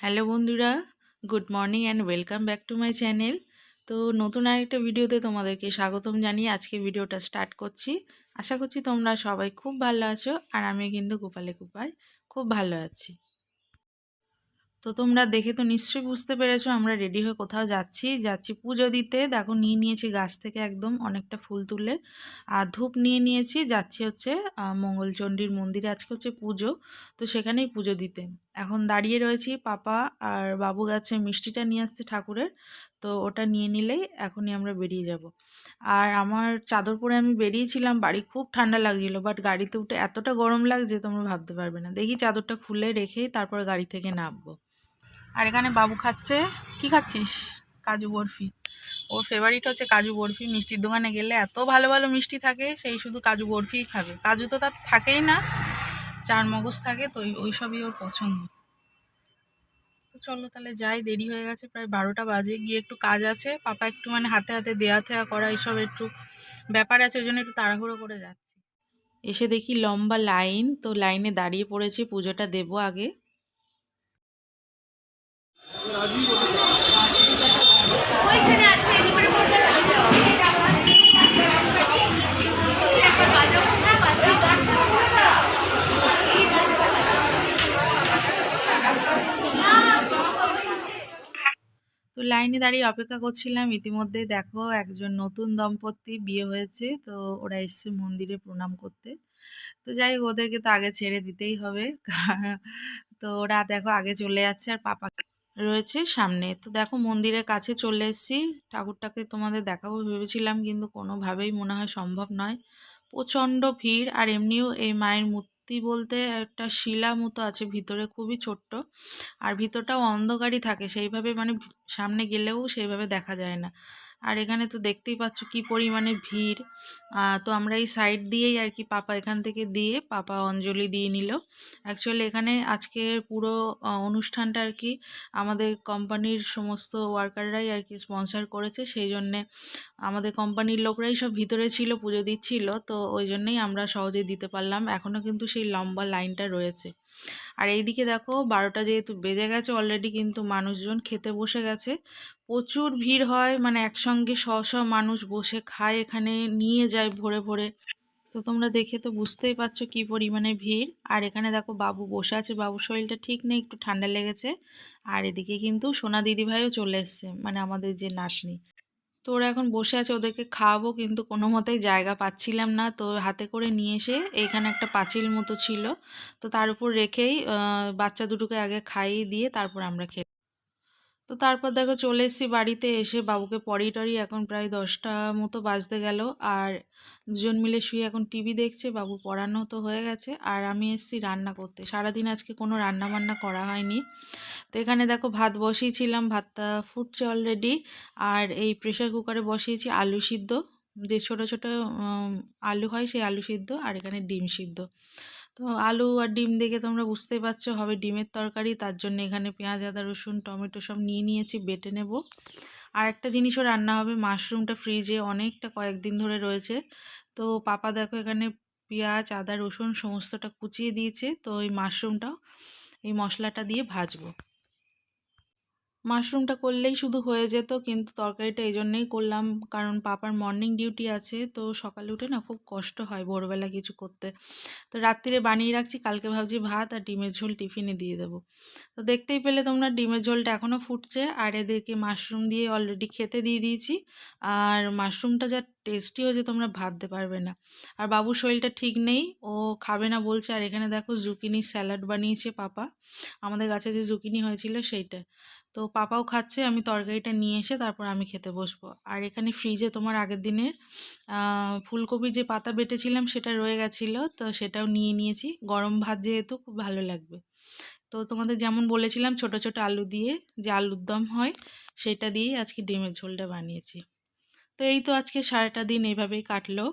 Hello বন্ধুরা, good morning and welcome back to my channel. তো নতুন আরেকটা ভিডিওতে তোমাদেরকে স্বাগতম জানিয়ে আজকে ভিডিওটা স্টার্ট করছি। আশা করছি তোমরা সবাই খুব ভালো আছো আর আমি কিন্তু গোপালে গোপাল খুব ভালো আছি। তো তোমরা দেখে তো নিশ্চয়ই বুঝতে পেরেছ আমরা রেডি হয়ে কোথাও যাচ্ছি। যাচ্ছি পুজো দিতে। দেখো, নিয়ে নিয়েছি গাছ থেকে একদম অনেকটা ফুল তুলে। আর ধূপ নিয়ে নিয়েছি। যাচ্ছি হচ্ছে মঙ্গলচণ্ডীর মন্দিরে। আজকে হচ্ছে পুজো। তো সেখানেই পুজো দিতে। এখন দাঁড়িয়ে রয়েছি পাপা আর বাবু গাছে মিষ্টিটা নিয়ে আসছে ঠাকুরের। তো ওটা নিয়ে নিলেই এখনই আমরা বেরিয়ে যাব। আর আমার চাদর পরে আমি বেরিয়েছিলাম। বাড়ি খুব ঠান্ডা লাগছিল বাট গাড়িতে উঠে এতটা গরম লাগছে তোমরা ভাবতে পারবে না। দেখি চাদরটা খুলে রেখে তারপর গাড়ি থেকে নামবো। আর এখানে বাবু খাচ্ছে। কি খাচ্ছিস? কাজু বরফি। ওর ফেভারিট হচ্ছে কাজু বরফি। মিষ্টির দোকানে গেলে এত ভালো ভালো মিষ্টি থাকে, সেই শুধু কাজু বরফিই খাবে। কাজু তো তার থাকেই না, চার মগজ থাকে, তো ওই সবই ওর পছন্দ। তো চলো তাহলে যাই, দেরি হয়ে গেছে, প্রায় বারোটা বাজে। গিয়ে একটু কাজ আছে। পাপা একটু মানে হাতে হাতে দেয়া থেয়া করা, এইসব একটু ব্যাপার আছে, ওই জন্য একটু তাড়াহুড়ো করে যাচ্ছি। এসে দেখি লম্বা লাইন, তো লাইনে দাঁড়িয়ে পড়েছি, পুজোটা দেবো আগে। তো লাইনে দাঁড়িয়ে অপেক্ষা করছিলাম, ইতিমধ্যে দেখো একজন নতুন দম্পতি বিয়ে হয়েছে, তো ওরা এসছে মন্দিরে প্রণাম করতে। তো যাই হোক, ওদেরকে তো আগে ছেড়ে দিতেই হবে তো ওরা দেখো আগে চলে যাচ্ছে আর পাপা রয়েছে সামনে। তো দেখো মন্দিরের কাছে চলে এসেছি। ঠাকুরটাকে তোমাদের দেখাবো ভেবেছিলাম কিন্তু কোনোভাবেই মনে হয় সম্ভব নয়। প্রচণ্ড ভিড় আর এমনিও এই মায়ের মূর্তি বলতে একটা শিলা মতো আছে, ভিতরে খুবই ছোট্ট। আর ভিতরটাও অন্ধকারই থাকে, সেইভাবে মানে সামনে গেলেও সেইভাবে দেখা যায় না। আর এখানে তো দেখতেই পাচ্ছ কি পরিমাণে ভিড়। তো আমরা এই সাইড দিয়েই আর কি পাপা এখান থেকে দিয়ে পাপা অঞ্জলি দিয়ে নিল। অ্যাকচুয়ালি এখানে আজকে পুরো অনুষ্ঠানটা আর কি আমাদের কোম্পানির সমস্ত ওয়ার্কাররাই আর কি স্পন্সার করেছে। সেই জন্যে আমাদের কোম্পানির লোকরাই সব ভিতরে ছিল, পুজো দিচ্ছিল। তো ওই জন্যেই আমরা সহজে দিতে পারলাম। এখনও কিন্তু সেই লম্বা লাইনটা রয়েছে। আর এইদিকে দেখো, বারোটা যেহেতু বেজে গেছে অলরেডি কিন্তু মানুষজন খেতে বসে গেছে। প্রচুর ভিড় হয় মানে একসঙ্গে শ শ মানুষ বসে খায় এখানে, নিয়ে যায় ভরে ভরে। তো তোমরা দেখে তো বুঝতেই পারছ কি পরিমাণে ভিড়। আর এখানে দেখো বাবু বসে আছে, বাবুর শরীরটা ঠিক নেই, একটু ঠান্ডা লেগেছে। আর এদিকে কিন্তু সোনা দিদিভাইও চলে এসছে মানে আমাদের যে নাতনি। তো ওরা এখন বসে আছে, ওদেরকে খাওয়াবো, কিন্তু কোনো মতেই জায়গা পাচ্ছিলাম না। তো হাতে করে নিয়ে এসে এইখানে একটা পাঁচিল মতো ছিল। তো তার উপর রেখেই বাচ্চা দুটোকে আগে খাইয়ে দিয়ে তারপর আমরা খেয়ে তো তারপর দেখো চলে এসেছি বাড়িতে এসে বাবুকে পড়ি টরি এখন প্রায় দশটা মতো বাজতে গেল। আর দুজন মিলে শুয়ে এখন টিভি দেখছে, বাবু পড়ানো তো হয়ে গেছে। আর আমি এসেছি রান্না করতে। সারাদিন আজকে কোনো রান্না বান্না করা হয়নি। তো এখানে দেখো ভাত বসিয়েছিলাম, ভাতটা ফুটছে অলরেডি আর এই প্রেশার কুকারে বসিয়েছি আলু সিদ্ধ। যে ছোট ছোট আলু হয় সেই আলু সিদ্ধ। আর এখানে ডিম সিদ্ধ। তো আলু আর ডিম দেখে তোমরা বুঝতেই পারছ, হবে ডিমের তরকারি, তার জন্য এখানে পেঁয়াজ, আদা, রসুন, টমেটো সব নিয়ে নিয়েছি, বেটে নেব। আর একটা জিনিসও রান্না হবে, মাশরুমটা ফ্রিজে অনেকটা কয়েকদিন ধরে রয়েছে। তো পাপা দেখো এখানে পেঁয়াজ, আদা, রসুন সমস্তটা কুচিয়ে দিয়েছে, তো ওই মাশরুমটাও, এই মশলাটা দিয়ে ভাজবো। মাশরুমটা করলেই শুধু হয়ে যেত, কিন্তু তরকারিটা এই জন্যেই করলাম। কারণ পাপার মর্নিং ডিউটি আছে, তো সকালে উঠে না খুব কষ্ট হয় ভোরবেলা কিছু করতে। তো রাত্রিরে বানিয়ে রাখছি, কালকে ভাবছি ভাত আর ডিমের ঝোল টিফিনে দিয়ে দেবো। তো দেখতেই পেলে তোমরা ডিমের ঝোলটা এখনও ফুটছে, আর এদেরকে মাশরুম দিয়ে অলরেডি খেতে দিয়ে দিয়েছি। আর মাশরুমটা যা টেস্টি হয়েছে তোমরা ভাবতে পারবে না। আর বাবুর শরীরটা ঠিক নেই, ও খাবে না বলছে, আর এখানে দেখো জুকিনি স্যালাড বানিয়েছে পাপা। আমাদের গাছে যে জুকিনি হয়েছিল সেইটা। তো পাপাও খাচ্ছে, আমি তরকারিটা নিয়ে এসে তারপর আমি খেতে বসবো। আর এখানে ফ্রিজে তোমার আগের দিনের ফুলকপি যে পাতা বেটেছিলাম সেটা রয়ে গেছিল, তো সেটাও নিয়ে নিয়েছি। গরম ভাত যেহেতু, খুব ভালো লাগবে। তো তোমাদের যেমন বলেছিলাম, ছোট ছোট আলু দিয়ে যে আলুর দম হয়, সেটা দিয়েই আজকে ডিমের ঝোলটা বানিয়েছি। তো এই তো আজকে সারাটা দিন এইভাবেই কাটলো।